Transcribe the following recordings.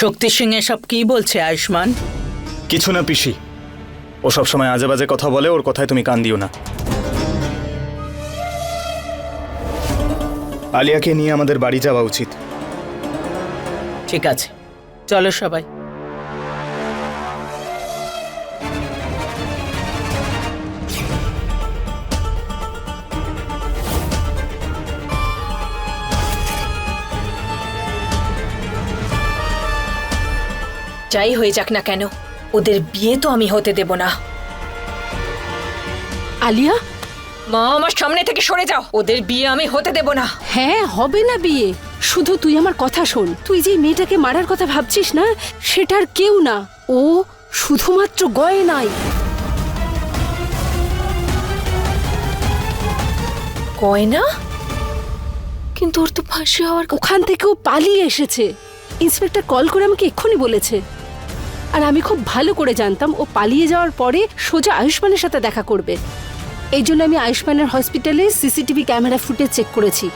শক্তি সিং এসব কি বলছে আয়ুষ্মান? কিছু না পিসি। ও সব সময় আজে বাজে কথা বলে ওর কথায় তুমি কান দিও না। আলিয়াকে নিয়ে আমাদের বাড়ি যাওয়া উচিত। ঠিক আছে। চলো সবাই। যাই হয়ে যাক না কেন ওদের বিয়ে তো আমি হতে দেব না। আলিয়া? মা আমার সামনে থেকে সরে যাও ওদের বিয়ে আমি হতে দেব না। হ্যাঁ হবে না বিয়ে। শুধু তুই আমার কথা শোন। তুই যে মেয়েটাকে মারার কথা ভাবছিস না সেটার কেউ না। ও শুধুমাত্র গয়নাই গয়না কিন্তু ওর তো ফাঁসি হওয়ার ওখান থেকে ও পালিয়ে এসেছে। ইন্সপেক্টর কল করে আমাকে এক্ষুনি বলেছে। আর আমি খুব ভালো করে জানতাম ও পালিয়ে যাওয়ার পরে সোজা আয়ুষ্মানের সাথে দেখা করবে। এই জন্য আমি আয়ুষ্মানের হসপিটালে সিসিটিভি ক্যামেরা ফুটেজ চেক করেছি।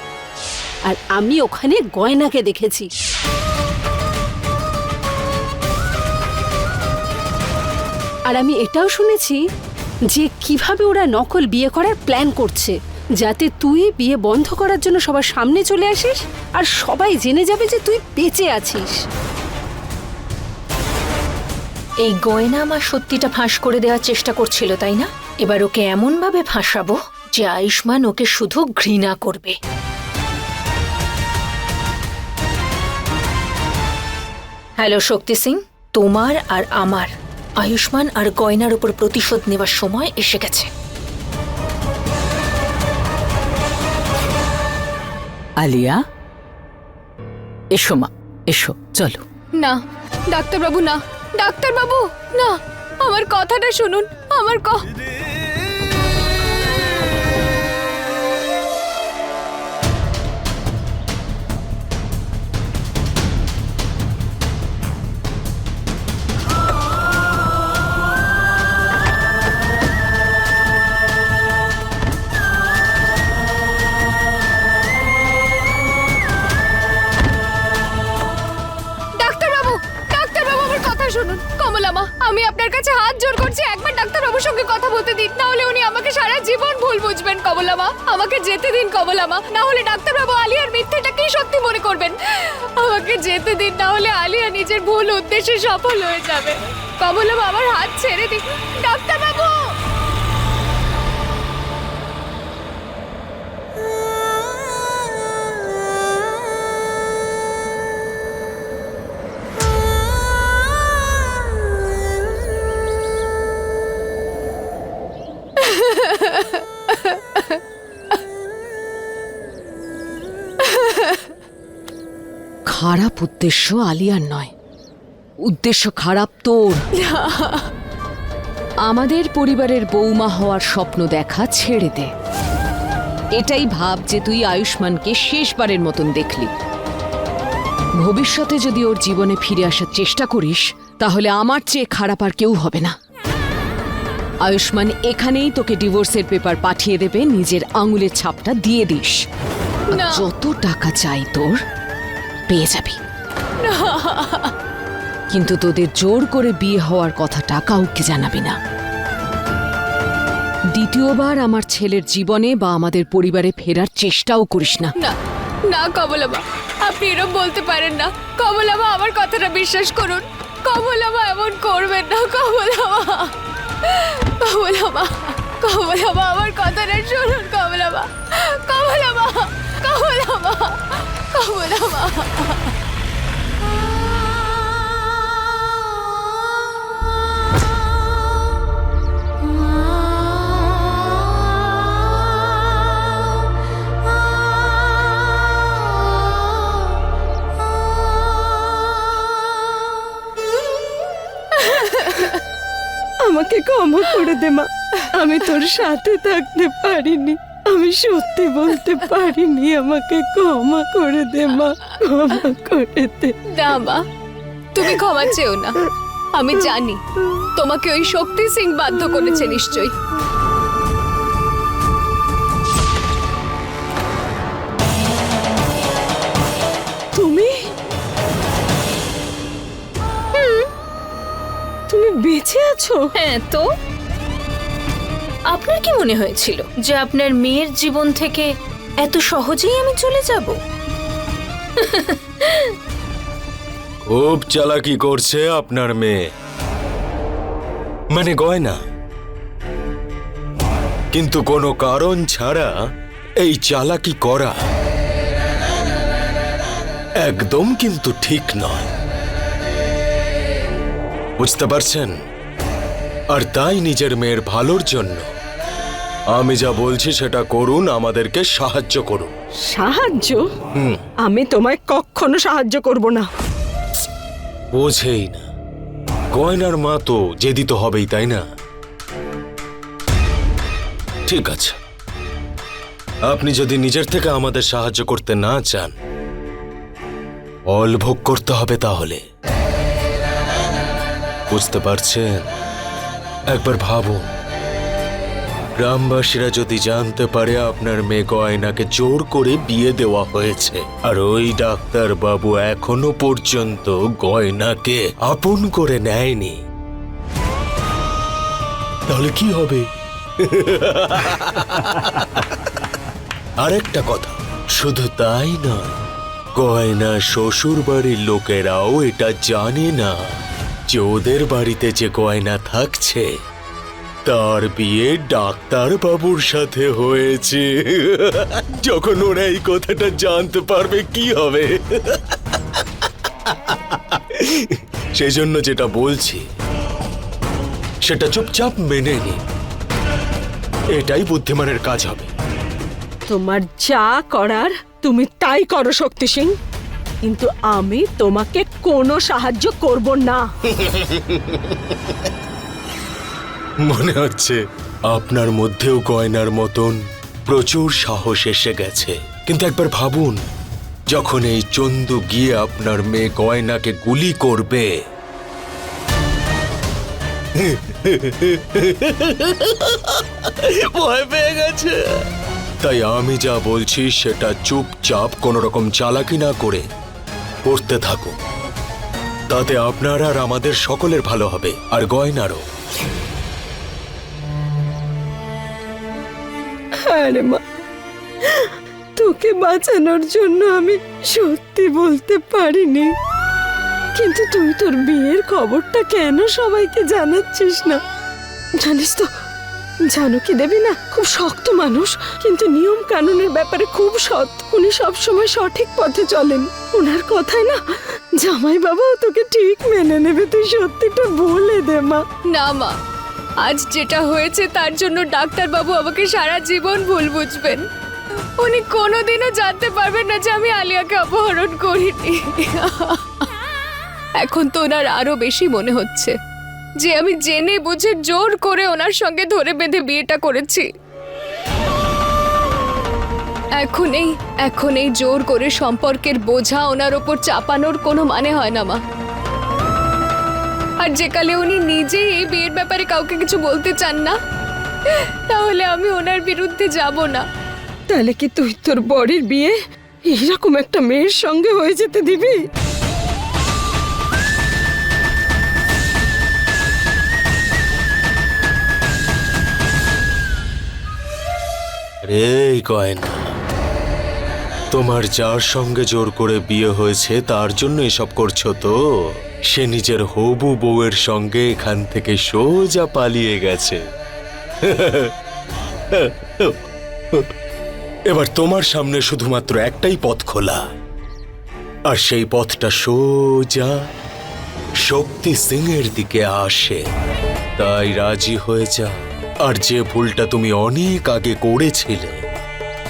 আর আমি ওখানে গয়নাকে দেখেছি। আর আমি এটাও শুনেছি যে কীভাবে ওরা নকল বিয়ে করার প্ল্যান করছে, যাতে তুই বিয়ে বন্ধ করার জন্য সবার সামনে চলে আসিস আর সবাই জেনে যাবে যে তুই বেঁচে আছিস। এই গয়না আমার সত্যিটা ফাঁস করে দেওয়ার চেষ্টা করছিল তাই না? এবার ওকে এমন ভাবে ফাঁসাবো যে আয়ুষ্মান ওকে শুধু ঘৃণা করবে। হ্যালো শক্তি সিং তোমার আর আমার আয়ুষ্মান আর গয়নার উপর প্রতিশোধ নেওয়ার সময় এসে গেছে। আলিয়া এসো মা এসো চলো। না ডাক্তারবাবু না। ডাক্তারবাবু না আমার কথাটা শুনুন আমার ক আপনার কাছে হাত জোর করছি, একবার ডাক্তারবাবুর সঙ্গে কথা বলতে দিন না হলে উনি আমাকে সারা জীবন ভুল বুঝবেন, কমলামা। আমাকে যেতে দিন, কমলামা। না হলে ডাক্তারবাবু আলিয়ার মিথ্যেটা কি সত্যি মনে করবেন? আমাকে যেতে দিন না হলে আলিয়া নিজের ভুল উদ্দেশ্যে সফল হয়ে যাবে। কমলামা, আমার হাত ছেড়ে দিন। ডাক্তারবাবু! উদ্দেশ্য আলিয়ার নয়। উদ্দেশ্য খারাপ তোর। আমাদের পরিবারের বৌমা হওয়ার স্বপ্ন দেখা ছেড়ে দে। এটাই ভাব যে তুই আয়ুষ্মানকে শেষবারের মতন দেখলি। ভবিষ্যতে যদি ওর জীবনে ফিরে আসার চেষ্টা করিস তাহলে আমার চেয়ে খারাপ আর কেউ হবে না। আয়ুষ্মান এখানেই তোকে ডিভোর্সের পেপার পাঠিয়ে দেবে নিজের আঙুলের ছাপটা দিয়ে দিস। যত টাকা চাই তোর পেয়ে যাবি। কিন্তু তোদের জোর করে বিয়ে হওয়ার কথাটা কাউকে জানাবি না। দ্বিতীয়বার আমার ছেলের জীবনে বা আমাদের পরিবারে ফেরার চেষ্টাও করিস না। না কমলামা, আপনি এরকম বলতে পারেন না। কমলামা, আমার কথাটা বিশ্বাস করুন। কমলামা এমন করবেন না, কমলামা। কমলামা কমলামা, আমার কথাটা শুনুন, কমলামা। কমলামা কমলামা কমলামা। আমাকে ক্ষমা করে দে, মা। আমি তোর সাথে থাকতে পারিনি। আমি সত্যি বলতে পারিনি। আমাকে ক্ষমা করে দে, মা। ক্ষমা করে দে। না, মা। তুমি ক্ষমা চেও না। আমি জানি তোমাকে ওই শক্তি সিং বাধ্য করেছে নিশ্চয়ই। তুমি বেঁচে আছো? হ্যাঁ তো? আপনার কি মনে হয়েছিল যে আপনার মেয়ের জীবন থেকে এত সহজেই আমি চলে যাব? খুব চালাকি করছে আপনার মেয়ে। মানে গয়না। কিন্তু কোনো কারণ ছাড়া এই চালাকি করা একদম কিন্তু ঠিক নয়। বুঝতে পারছেন? আর তাই নিজের মেয়ের ভালোর জন্য। আমি যা বলছি সেটা করুন আমাদেরকে সাহায্য করুন। সাহায্য? আমি তোমায় কখনো সাহায্য করব না। বোঝেই না। গয়নার মা তো জেদি তো হবেই তাই না? ঠিক আছে। আপনি যদি নিজের থেকে আমাদের সাহায্য করতে না চান ফল ভোগ করতে হবে তাহলে। বুঝতে পারছেন? একবার ভাবুন। গ্রামবাসীরা যদি জানতে পারে আপনার মেয়ে গয়নাকে জোর করে বিয়ে দেওয়া হয়েছে, আর ওই ডাক্তার বাবু এখনও পর্যন্ত গয়নাকে আপন করে নেয়নি। তাহলে কি হবে? আরেকটা কথা, শুধু তাই নয়, গয়না শ্বশুর বাড়ির লোকেরাও এটা জানে না। যে ওদের বাড়িতে যে গয়না থাকছে, তার বিয়ে ডাক্তার বাবুর সাথে হয়েছে। যখন ওরা এই কথাটা জানতে পারবে, কি হবে? সেই জন্য যেটা বলছি, সেটা চুপচাপ মেনে নি। এটাই বুদ্ধিমানের কাজ হবে। তোমার যা করার, তুমি তাই করো, শক্তি সিং। কিন্তু আমি তোমাকে কোনো সাহায্য করব না। মনে হচ্ছে আপনার মধ্যেও গয়নার মতন প্রচুর সাহস এসে গেছে। কিন্তু একবার ভাবুন, যখন এই চন্দু গিয়ে আপনার মেয়ে গয়নাকে গুলি করবে। ভয় পেয়ে গেছে। তাই আমি যা বলছি সেটা চুপচাপ কোনো রকম চালাকি না করে করতে থাকুন। তাতে আপনার আর আমাদের সকলের ভালো হবে, আর গয়নারও। আরে মা, তোকে বাঁচানোর জন্য আমি সত্যি বলতে পারিনি। কিন্তু তুই তোর বিয়ের খবরটা কেন সবাইকে জানাচ্ছিস না? জানিস তো জানকি দেবী না খুব শক্ত মানুষ, কিন্তু নিয়ম কানুনের ব্যাপারে খুব সৎ। উনি সবসময় সঠিক পথে চলেন। ওনার কথায় না জামাই বাবাও তোকে ঠিক মেনে নেবে, তুই সত্যিটা বলে দে, মা। না, মা। আজ যেটা হয়েছে তার জন্য ডাক্তারবাবু আমাকে সারা জীবন ভুল বুঝবেন। উনি কোনোদিনও জানতে পারবেন না যে আমি আলিয়াকে অপহরণ করিনি। এখন তো ওনার আরও বেশি মনে হচ্ছে। যে আমি জেনে বুঝে জোর করে ওনার সঙ্গে ধরে বেঁধে বিয়েটা করেছি। এখন এই এখন এই জোর করে সম্পর্কের বোঝা ওনার ওপর চাপানোর কোনো মানে হয় না, মা। আর যে কালে উনি নিজেই এই বিয়ের ব্যাপারে কাউকে কিছু বলতে চান না, তাহলে আমি ওনার বিরুদ্ধে যাব না। তাহলে কি তুই তোর বরের বিয়ে এরকম একটা মেয়ের সঙ্গে হয়ে যেতে দিবি? রে গয়না তোমার যার সঙ্গে জোর করে বিয়ে হয়েছে, তার জন্য এসব করছ তো? সে নিজের হবু বউয়ের সঙ্গে এখান থেকে সোজা পালিয়ে গেছে। এবার তোমার সামনে শুধুমাত্র একটাই পথ খোলা। আর সেই পথটা সোজা শক্তি সিং এর দিকে আসে। তাই রাজি হয়ে যা আর যে ভুলটা তুমি অনেক আগে করেছিলে,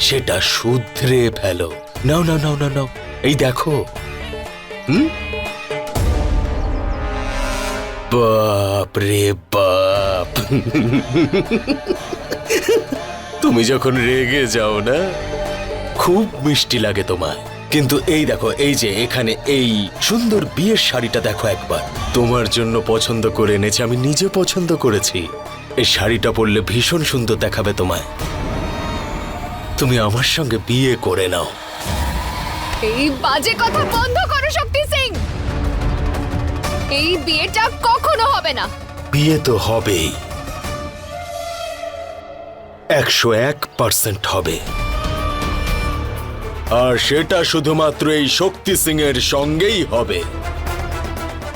সেটা শুধরে ফেলো। নাও নাও নাও নাও নাও। এই দেখো। হুম? বাপ রে বাপ। তুমি যখন রেগে যাও না, খুব মিষ্টি লাগে তোমায় কিন্তু এই দেখো, এই যে এখানে এই সুন্দর বিয়ের শাড়িটা দেখো একবার। তোমার জন্য পছন্দ করে এনেছি, আমি নিজে পছন্দ করেছি। এই শাড়িটা পরলে ভীষণ সুন্দর দেখাবে তোমায়। তুমি আমার সঙ্গে বিয়ে করে নাও। এই বাজে কথা বন্ধ করো শক্তি সিং। এই বিয়েটা কখনো হবে না। বিয়ে তো হবেই। একশো এক পার্সেন্ট হবে। আর সেটা শুধুমাত্র এই শক্তি সিং এর সঙ্গেই হবে।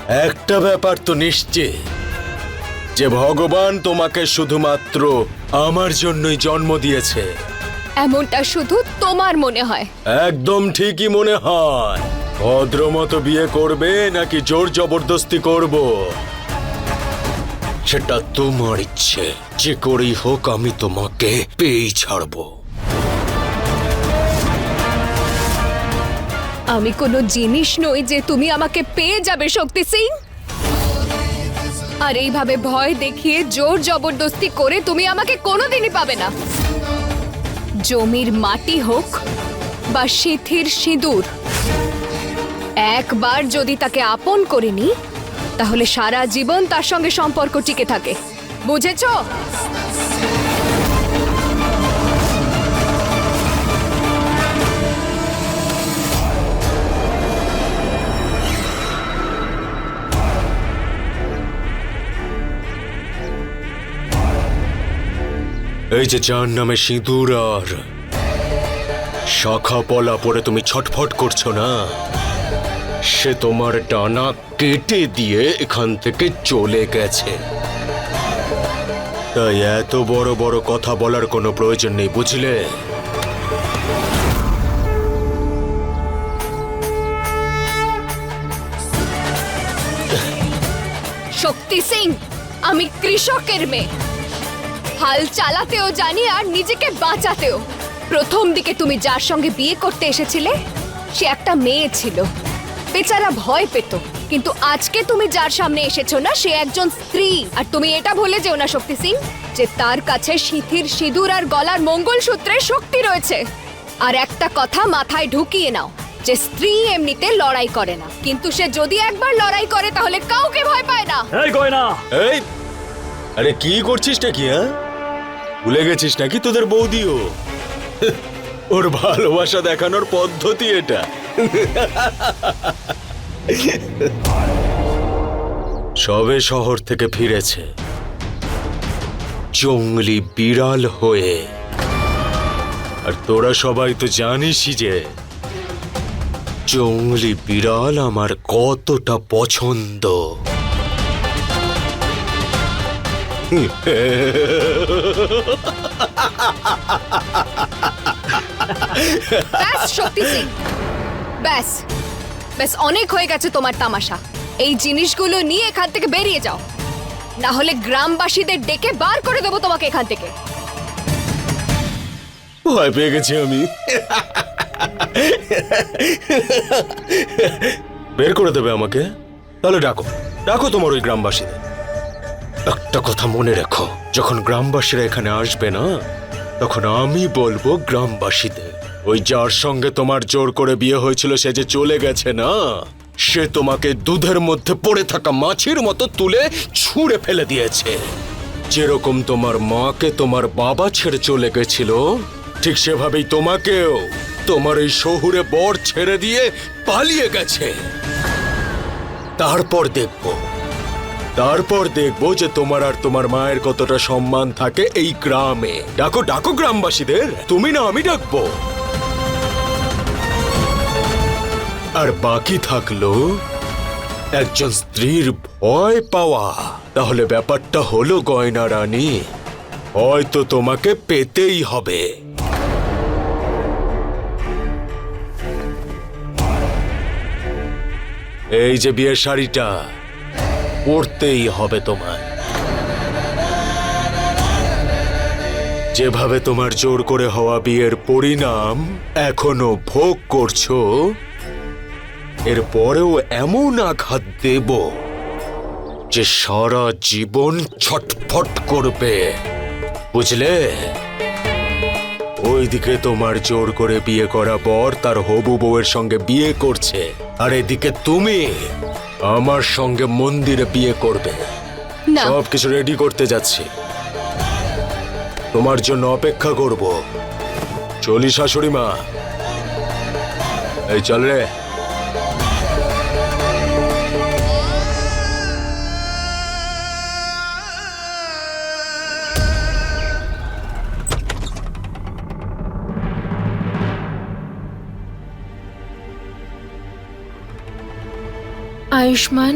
একটা ব্যাপার তো নিশ্চিত যে ভগবান তোমাকে শুধুমাত্র আমার জন্যই জন্ম দিয়েছে। এমনটা শুধু তোমার মনে হয়। একদম ঠিকই মনে হয়। ভদ্রমতো বিয়ে করবে নাকি জোর জবরদস্তি করব? সেটা তোমার ইচ্ছে। যে করেই হোক আমি তোমাকে পেয়েই ছাড়বো। আমি কোনো জিনিস নই যে তুমি আমাকে পেয়ে যাবে শক্তি সিং। আর এইভাবে ভয় দেখিয়ে জোর জবরদস্তি করে তুমি আমাকে কোনোদিনই পাবে না। জমির মাটি হোক বা সিথির সিঁদুর, একবার যদি তাকে আপন করে নি, তাহলে সারা জীবন তার সঙ্গে সম্পর্ক টিকে থাকে। বুঝেছ? এই যে যার নামে সিঁদুর আর শাখা পলা পরে তুমি ছটফট করছ না? সে তোমার ডানা কেটে দিয়ে এখান থেকে চলে গেছে। তাই এত বড় বড় কথা বলার কোনো প্রয়োজন নেই, বুঝলে? শক্তি সিং, আমি কৃষকের মেয়ে। হাল চালাতেও জানি আর নিজেকে বাঁচাতেও। প্রথম দিকে তুমি যার সঙ্গে বিয়ে করতে এসেছিলে সে একটা মেয়ে ছিল। বেচারা ভয় পেত কিন্তু আজকে তুমি যার সামনে এসেছ না সে একজন স্ত্রী। আর তুমি এটা ভুলে যেও না শক্তি সিং যে তার কাছে সিথির সিঁদুর আর গলার মঙ্গলসূত্রের শক্তি রয়েছে। আর একটা কথা মাথায় ঢুকিয়ে নাও যে স্ত্রী এমনিতে লড়াই করে না। কিন্তু সে যদি একবার লড়াই করে তাহলে কাউকে ভয় পায় না। এই গয়না! এই আরে কি করছিস নাকি হ্যাঁ? ভুলে গেছিস নাকি তোদের বৌদিও? ওর ভালোবাসা দেখানোর পদ্ধতি এটা। সবে শহর থেকে ফিরেছে। জঙ্গলি বিড়াল হয়ে। আর তোরা সবাই তো জানিসই যে জঙ্গলি বিড়াল আমার কতটা পছন্দ। ব্যাস ব্যাস, অনেক হয়ে গেছে তোমার তামাশা। এই জিনিসগুলো নিয়ে এখান থেকে বেরিয়ে যাও। না হলে গ্রামবাসীদের ডেকে বার করে দেবো তোমাকে এখান থেকে। ভয় পেয়ে গেছি আমি। বের করে দেবে আমাকে? তাহলে ডাকো। ডাকো তোমার ওই গ্রামবাসীদের। একটা কথা মনে রেখো, যখন গ্রামবাসীরা এখানে আসবে না, তখন আমি বলব গ্রামবাসীদের, ওই যার সঙ্গে তোমার জোর করে বিয়ে হয়েছিল সে যে চলে গেছে না, সে তোমাকে দুধের মধ্যে পড়ে থাকা মাছির মতো তুলে ছুঁড়ে ফেলে দিয়েছে। যেরকম তোমার মাকে তোমার বাবা ছেড়ে চলে গেছিল, ঠিক সেভাবেই তোমাকেও তোমার এই শহুরে বর ছেড়ে দিয়ে পালিয়ে গেছে। তারপর দেখব তারপর দেখব যে তোমার আর তোমার মায়ের কতটা সম্মান থাকে এই গ্রামে। ডাকো ডাকো গ্রামবাসীদের। তুমি না, আমি ডাকবো। আর বাকি থাকল একজন স্ত্রীর ভয় পাওয়া। তাহলে ব্যাপারটা হলো গয়না রানী, হয়তো তোমাকে পেতেই হবে। এই যে বিয়ের শাড়িটা পরতেই হবে তোমার যেভাবে তোমার জোর করে হওয়া বিয়ের পরিণাম এখনও ভোগ করছ, এর পরেও এমন আঘাত দেব যে সারা জীবন ছটফট করবে। বুঝলে? ওইদিকে তোমার জোর করে বিয়ে করা বর তার হবু বউয়ের সঙ্গে বিয়ে করছে, আর এদিকে তুমি আমার সঙ্গে মন্দিরে বিয়ে করবে। না। সব কিছু রেডি করতে যাচ্ছি। তোমার জন্য অপেক্ষা করব। চলি শাশুড়ি মা। এই চল রে। আয়ুষ্মান।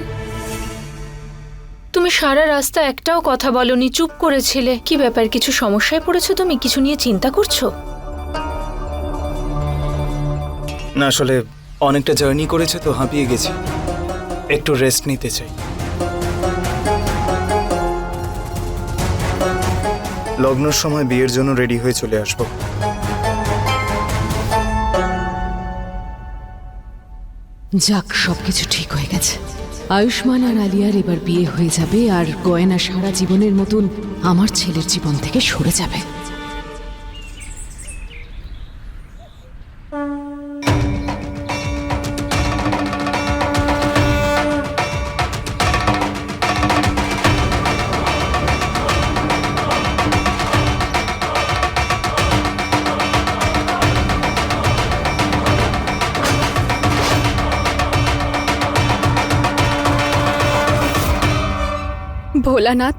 তুমি সারা রাস্তা একটাও কথা বলনি, চুপ করেছিলে। কি ব্যাপার, কিছু সমস্যায় পড়েছো তুমি? কিছু নিয়ে চিন্তা করছ? না, আসলে অনেকটা জার্নি করেছে তো, হাঁপিয়ে গেছি। একটু রেস্ট নিতে চাই। লগ্নর সময় বিয়ের জন্য রেডি হয়ে চলে আসব। যাক, সবকিছু ঠিক হয়ে গেছে। আয়ুষ্মান আর আলিয়ার এবার বিয়ে হয়ে যাবে আর গয়না সারা জীবনের মতন আমার ছেলের জীবন থেকে সরে যাবে। ভোলানাথ?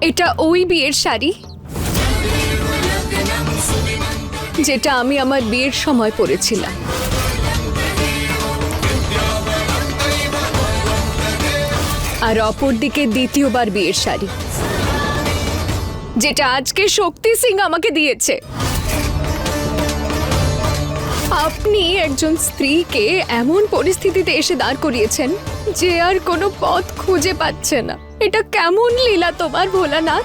এটা ওই বিয়ের শাড়ি? যেটা আমি আমার বিয়ের সময় পরেছিলাম। আর অপরদিকে দ্বিতীয়বার বিয়ের শাড়ি। যেটা আজকে শক্তি সিং আমাকে দিয়েছে। আপনি একজন স্ত্রীকে এমন পরিস্থিতিতে এসে দাঁড় করিয়েছেন যে আর কোনো পথ খুঁজে পাচ্ছে না। এটা কেমন লীলা তোমার ভোলানাথ?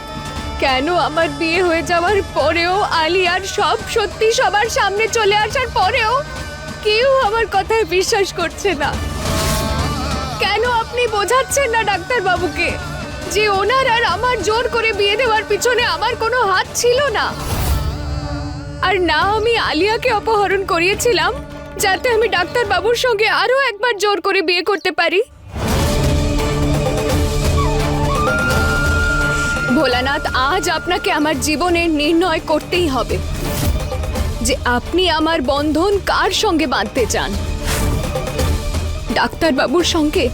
কেন আমার বিয়ে হয়ে যাওয়ার পরেও আলিয়ার সব সত্যি সবার সামনে চলে আসার পরেও কেউ আমার কথায় বিশ্বাস করছে না। কেন আপনি বোঝাচ্ছেন না ডাক্তার বাবুকে যে ওনার আর আমার জোর করে বিয়ে দেওয়ার পিছনে আমার কোনো হাত ছিল না? আর না আমি আলিয়াকে অপহরণ করিয়েছিলাম, যাতে আমি ডাক্তার বাবুর সঙ্গে আরও একবার জোর করে বিয়ে করতে পারি। ভোলানাথ, আজ আপনাকে আমার জীবনের নির্ণয় করতেই হবে যে আপনি আমার বন্ধন কার সঙ্গে বাঁধতে চান। ডাক্তার বাবুর সঙ্গে,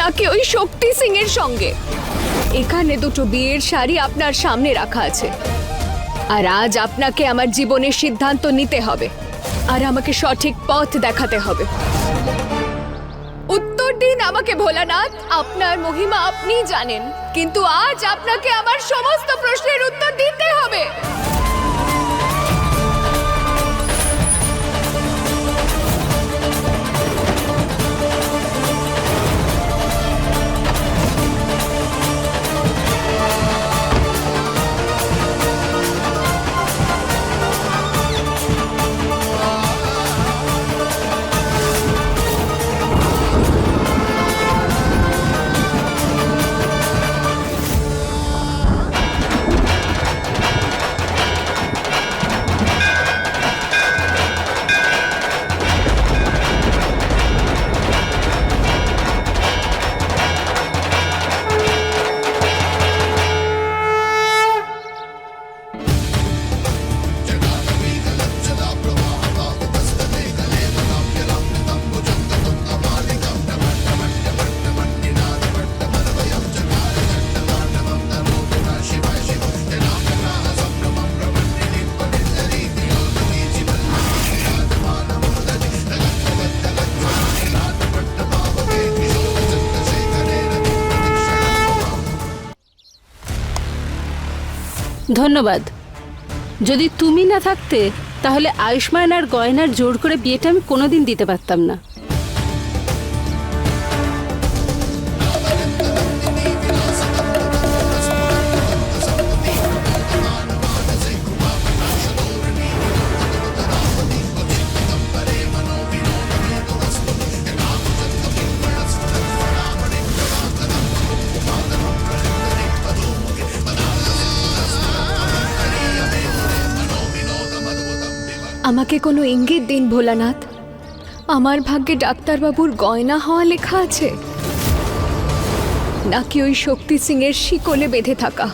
নাকি ওই শক্তি সিং এর সঙ্গে? এখানে দুটো বিয়ের শাড়ি আপনার সামনে রাখা আছে। আর আজ আপনাকে আমার জীবনের সিদ্ধান্ত নিতে হবে। আর আমাকে সঠিক পথ দেখাতে হবে। উত্তর দিন আমাকে ভোলানাথ। আপনার মহিমা আপনি জানেন। কিন্তু আজ আপনাকে আমার ধন্যবাদ। যদি তুমি না থাকতে, তাহলে আয়ুষ্মান আর গয়নার জোর করে বিয়েটা আমি কোনোদিন দিতে পারতাম না। আমাকে কোনো ইঙ্গিত দিন ভোলানাথ। আমার ভাগ্যে ডাক্তারবাবুর গয়না হওয়া লেখা আছে। নাকি ওই শক্তি সিং এর শিকলে বেঁধে থাকা?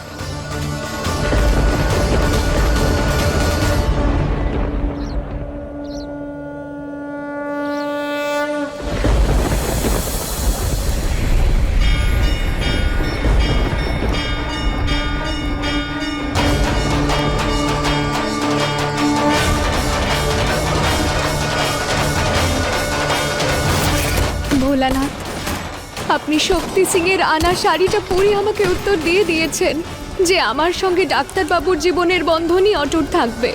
আপনি শক্তি সিং এর আনা শাড়িটা পরে আমাকে উত্তর দিয়ে দিয়েছেন যে আমার সঙ্গে ডাক্তারবাবুর জীবনের বন্ধনই অটুট থাকবে।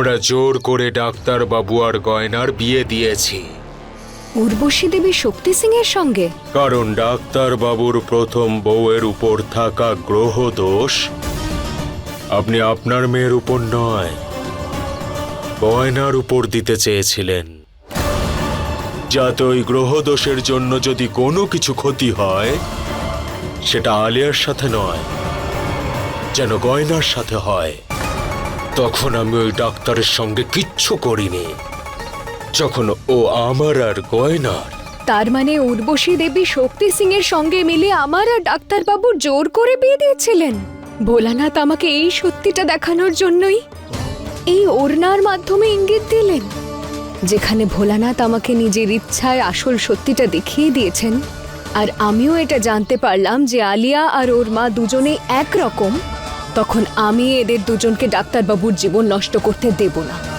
আমরা জোর করে ডাক্তার বাবু আর গয়নার বিয়ে দিয়েছি। উর্বশী দেবী শক্তি সিং এর সঙ্গে? কারণ ডাক্তার বাবুর প্রথম বউয়ের উপর থাকা গ্রহ দোষ আপনি আপনার মেয়ের উপর নয় গয়নার উপর দিতে চেয়েছিলেন। যাতে ওই গ্রহ দোষের জন্য যদি কোনো কিছু ক্ষতি হয় সেটা আলিয়ার সাথে নয় যেন গয়নার সাথে হয়। তখন আমি ওই ডাক্তারের সঙ্গে কিচ্ছু করিনি। যখন ও আমার আর গয়নার। তার মানে উর্বশী দেবী শক্তি সিং এর সঙ্গে মিলে আমার আর ডাক্তারবাবুর জোর করে বিয়ে দিয়েছিলেন। ভোলানাথ আমাকে এই সত্যিটা দেখানোর জন্যই এই ওড়নার মাধ্যমে ইঙ্গিত দিলেন। যেখানে ভোলানাথ আমাকে নিজের ইচ্ছায় আসল সত্যিটা দেখিয়ে দিয়েছেন, আর আমিও এটা জানতে পারলাম যে আলিয়া আর ওর মা দুজনেই একরকম। তখন আমি এদের দুজনকে ডাক্তারবাবুর জীবন নষ্ট করতে দেব না।